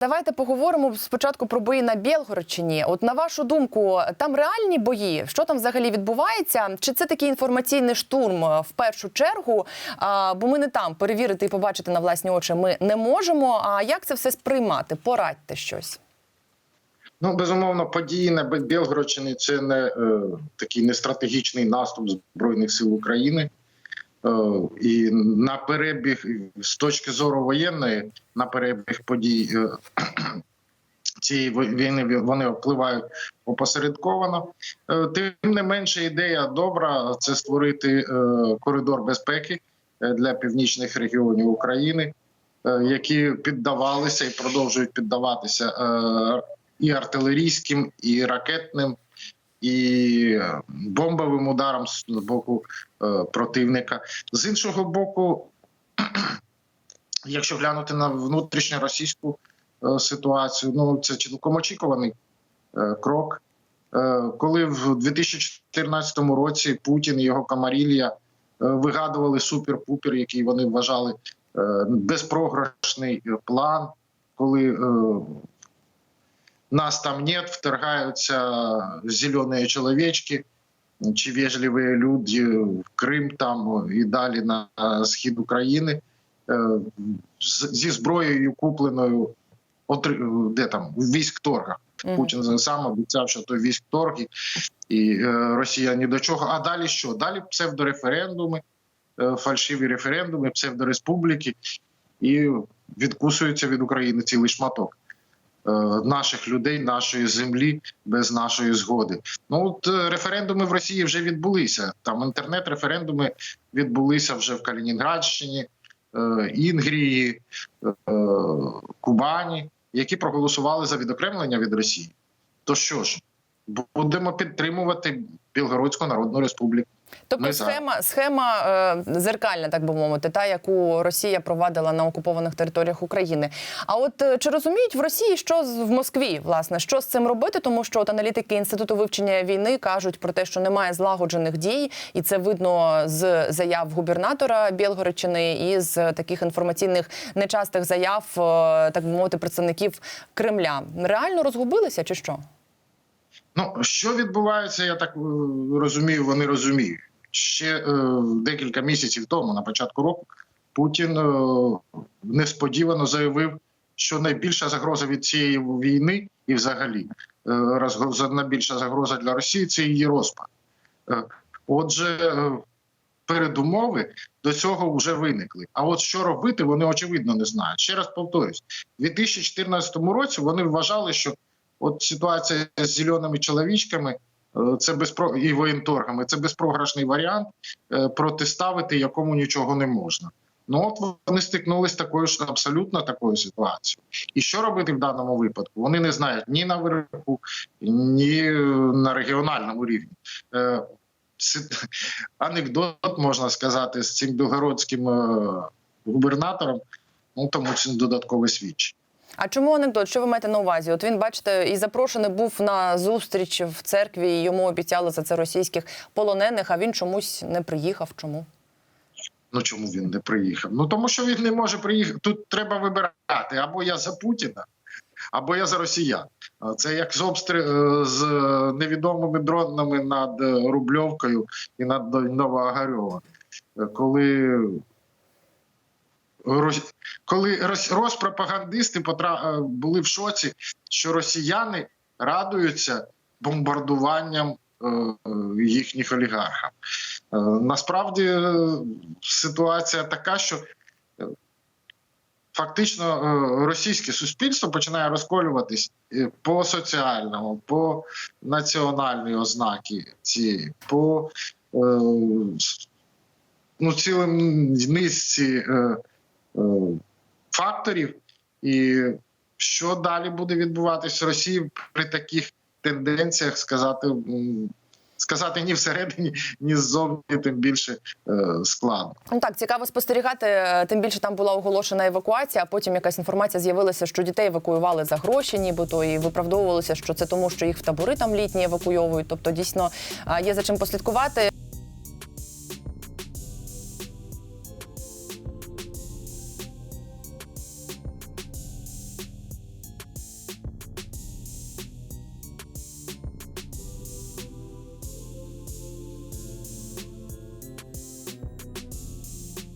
Давайте поговоримо спочатку про бої на Білгородчині. От на вашу думку, там реальні бої? Що там взагалі відбувається? Чи це такий інформаційний штурм е, в першу чергу? А, бо ми не там перевірити і побачити на власні очі ми не можемо. А як це все сприймати? Порадьте щось. Ну, безумовно, події на Білгородщині це не е, такий не стратегічний наступ Збройних сил України. Е, і на перебіг з точки зору воєнної, на перебіг подій е, цієї війни вони впливають опосередковано. Е, тим не менше, ідея добра це створити коридор безпеки для північних регіонів України, які піддавалися і продовжують піддаватися і артилерійським, і ракетним, і е, бомбовим ударам з боку е, противника. З іншого боку, якщо глянути на внутрішньоросійську е, ситуацію, ну це цілком очікуваний е, крок. Коли в 2014 році Путін і його камарілія вигадували супер-пупер, який вони вважали безпрограшний план, коли нас там нет, вторгаются зеленые человечки чи вежливі люди в Крим там і далі на схід України е, зі зброєю купленою де там в військторгах. Путін сам обіцяв, що то військторги і е, Росія ні до чого. А далі що? Далі псевдореферендуми, е, фальшиві референдуми, псевдореспубліки і відкусується від України цілий шматок е, наших людей, нашої землі без нашої згоди. Ну от е, референдуми в Росії вже відбулися. Там інтернет-референдуми відбулися вже в Калінінградщині, е, Інгрії, е, Кубані, які проголосували за відокремлення від Росії. То що ж, будемо підтримувати Білгородську Народну Республіку. Тобто Ми за. схема, схема е, зеркальна, так би мовити, та яку Росія провадила на окупованих територіях України. А от е, чи розуміють в Росії, що з- в Москві, власне, що з цим робити? Тому що от аналітики інституту вивчення війни кажуть про те, що немає злагоджених дій, і це видно з заяв губернатора Білгородщини і з таких інформаційних нечастих заяв, е, так би мовити, представників Кремля. Реально розгубилися чи що? Ну що відбувається, я так е, розумію, вони розуміють. Ще е, декілька місяців тому, на початку року, Путін е, несподівано заявив, що найбільша загроза від цієї війни, і взагалі е, найбільша загроза для Росії це її розпад. Е, отже, е, передумови до цього вже виникли. А от що робити, вони очевидно не знають. Ще раз повторюсь, у 2014 році вони вважали, що От ситуація з зеленими чоловічками е, це безпро... і воєнторгами. Це безпрограшний варіант е, протиставити, якому нічого не можна. Ну от вони стикнулися такою ж абсолютно такою ситуацією. І що робити в даному випадку? Вони не знають ні на верху, ні е, на регіональному рівні. Анекдот можна сказати з цим білгородським губернатором. Ну тому це додаткове свідчення. А чому анекдот? Що ви маєте на увазі? От він, бачите, і запрошений був на зустріч в церкві. і Йому обіцяли за це російських полонених, а він чомусь не приїхав. Чому? Ну чому він не приїхав? Ну тому що він не може приїхати. Тут треба вибирати або я за Путіна, або я за росіян. Це як з обстріл з невідомими дронами над е, Рубльовкою і над Новоогарьова. Е, Коли коли розпропагандисти е, були в шоці, що росіяни радуються бомбардуванням е, їхніх олігархів. Е, Насправді ситуація така, що фактично російське суспільство починає розколюватись по соціальному, по національній ознаки цієї, по ну, цілим низці факторів. І що далі буде відбуватись в Росії при таких тенденціях сказати. Сказати ні всередині, ні ззовні, тим більше е, складно. Ну так цікаво спостерігати. е, Тим більше там була оголошена евакуація. а Потім якась інформація з'явилася, що дітей евакуювали за гроші, нібито і виправдовувалося, що це тому, що їх в табори там літні евакуйовують. Тобто, дійсно е, є за чим послідкувати.